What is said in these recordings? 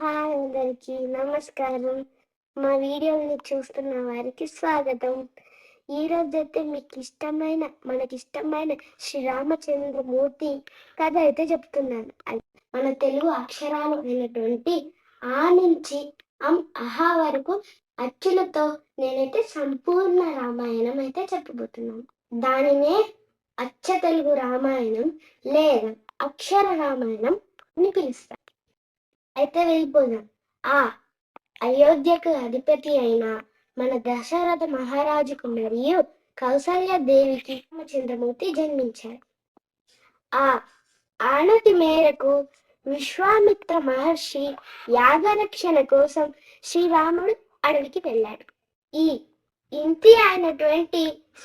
Hi అందరికి నమస్కారం. మా వీడియోని చూస్తున్న వారికి స్వాగతం. ఈ అయితే మీకు ఇష్టమైన మనకి ఇష్టమైన శ్రీరామచంద్రమూర్తి కథ అయితే చెప్తున్నాను. మన తెలుగు అక్షరాలు అయినటువంటి ఆ నుంచి అం అహా వరకు అచ్చులతో నేనైతే సంపూర్ణ రామాయణం అయితే చెప్పబోతున్నాను. దానినే అచ్చ తెలుగు రామాయణం లేదా అక్షర రామాయణం అని పిలుస్తాను అయితే వెళ్ళిపోదాం. ఆ అయోధ్యకు అధిపతి అయిన మన దశరథ మహారాజుకు మరియు కౌసల్య దేవికి రామచంద్రమూర్తి జన్మించారు. ఆ ఆనతి మేరకు విశ్వామిత్ర మహర్షి యాగరక్షణ కోసం శ్రీరాముడు అడవికి వెళ్ళాడు. ఈ ఇంటి అయినటువంటి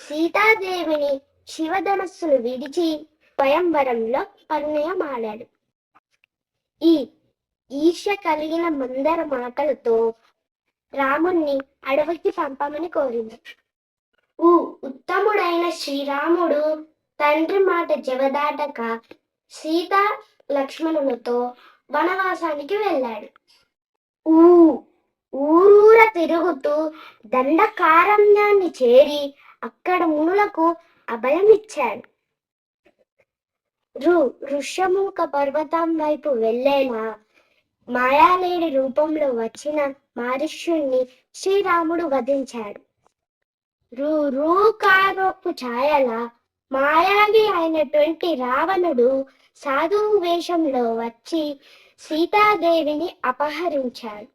సీతాదేవిని శివధనస్సును విడిచి స్వయంవరంలో పరిణయం ఆడాడు ఈ ఈర్ష్య కలిగిన మందర మాటలతో రాముణ్ణి అడవికి పంపమని కోరింది. ఊ ఉత్తముడైన శ్రీరాముడు తండ్రి మాట జవదాటక సీత లక్ష్మణులతో వనవాసానికి వెళ్ళాడు. ఊ ఊరూర తిరుగుతూ దండకారణ్యాన్ని చేరి అక్కడ మునులకు అభయమిచ్చాడు. ఋ రు ఋష్యముఖ పర్వతం వైపు వెళ్ళేలా మాయాలేని రూపంలో వచ్చిన మహర్షుణ్ణి శ్రీరాముడు వధించాడు. రూ రూకారోపు ఛాయల మాయావి అయినటువంటి రావణుడు సాధువు వేషంలో వచ్చి సీతాదేవిని అపహరించాడు.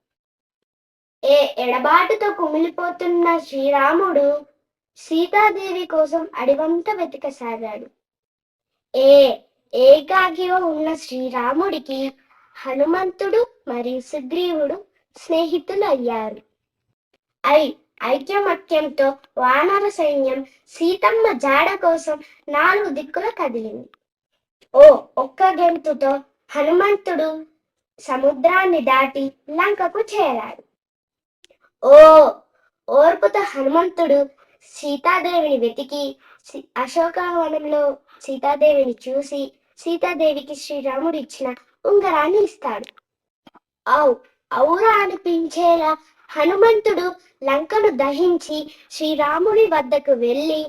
ఏ ఎడబాటుతో కుమిలిపోతున్న శ్రీరాముడు సీతాదేవి కోసం అడివంత వెతకసాగాడు. ఏ ఏకాకిగా ఉన్న శ్రీరాముడికి హనుమంతుడు మరియు సుగ్రీవుడు స్నేహితులు అయ్యారు ఐ ఐక్యమత్యంతో వానర సైన్యం సీతమ్మ జాడ కోసం నాలుగు దిక్కుల కదిలింది. ఓ ఒక్క గెంతుతో హనుమంతుడు సముద్రాన్ని దాటి లంకకు చేరాడు. ఓ ఓర్పుతో హనుమంతుడు సీతాదేవిని వెతికి అశోకవనంలో సీతాదేవిని చూసి సీతాదేవికి శ్రీరాముడు ఇచ్చిన ఉంగరాన్ని ఇస్తాడు. ఔ ఔరా అనిపించేలా హనుమంతుడు లంకను దహించి శ్రీరాముడి వద్దకు వెళ్ళి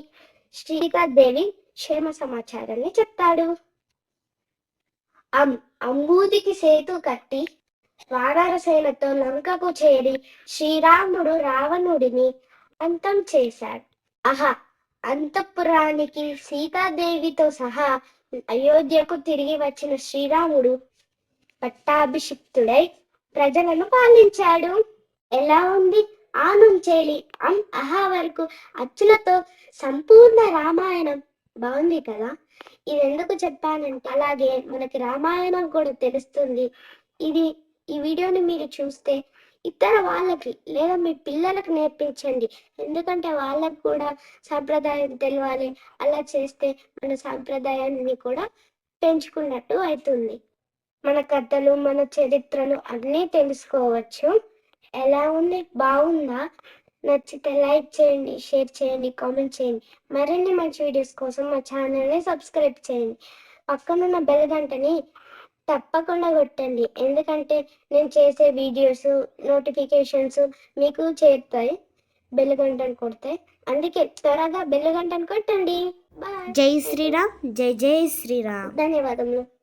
శ్రీకాదేవి క్షేమ సమాచారాన్ని చెప్తాడు. అం అంబూదికి సేతు కట్టి వానరసేనతో లంకకు చేరి శ్రీరాముడు రావణుడిని అంతం చేశాడు. ఆహా అంతఃపురానికి సీతాదేవితో సహా అయోధ్యకు తిరిగి వచ్చిన శ్రీరాముడు పట్టాభిషిక్తుడై ప్రజలను పాలించాడు. ఎలా ఉంది? ఆ నుంచేలి అం అహా వరకు అచ్చులతో సంపూర్ణ రామాయణం. బాగుంది కదా? ఇది ఎందుకు చెప్పానంటే అలాగే మనకి రామాయణం కూడా తెలుస్తుంది. ఇది ఈ వీడియోని మీరు చూస్తే ఇతర వాళ్ళకి లేదా మీ పిల్లలకు నేర్పించండి. ఎందుకంటే వాళ్ళకు కూడా సాంప్రదాయం తెలియాలి అలా చేస్తే మన సాంప్రదాయాన్ని కూడా పెంచుకున్నట్టు అవుతుంది. మన కథలు మన చరిత్రలు అన్నీ తెలుసుకోవచ్చు. ఎలా ఉంది? బాగుందా? నచ్చితే లైక్ చేయండి షేర్ చేయండి కామెంట్ చేయండి. మరిన్ని మంచి వీడియోస్ కోసం మా ఛానల్ని సబ్స్క్రైబ్ చేయండి. పక్కనున్న బెల్ గంటని తప్పకుండా కొట్టండి. ఎందుకంటే నేను చేసే వీడియోస్ నోటిఫికేషన్స్ మీకు చేరుతాయి బెల్ గంటను కొడితే. అందుకే త్వరగా బెల్ గంటను కొట్టండి. జై శ్రీరామ్. జై జై శ్రీరామ్. ధన్యవాదములు.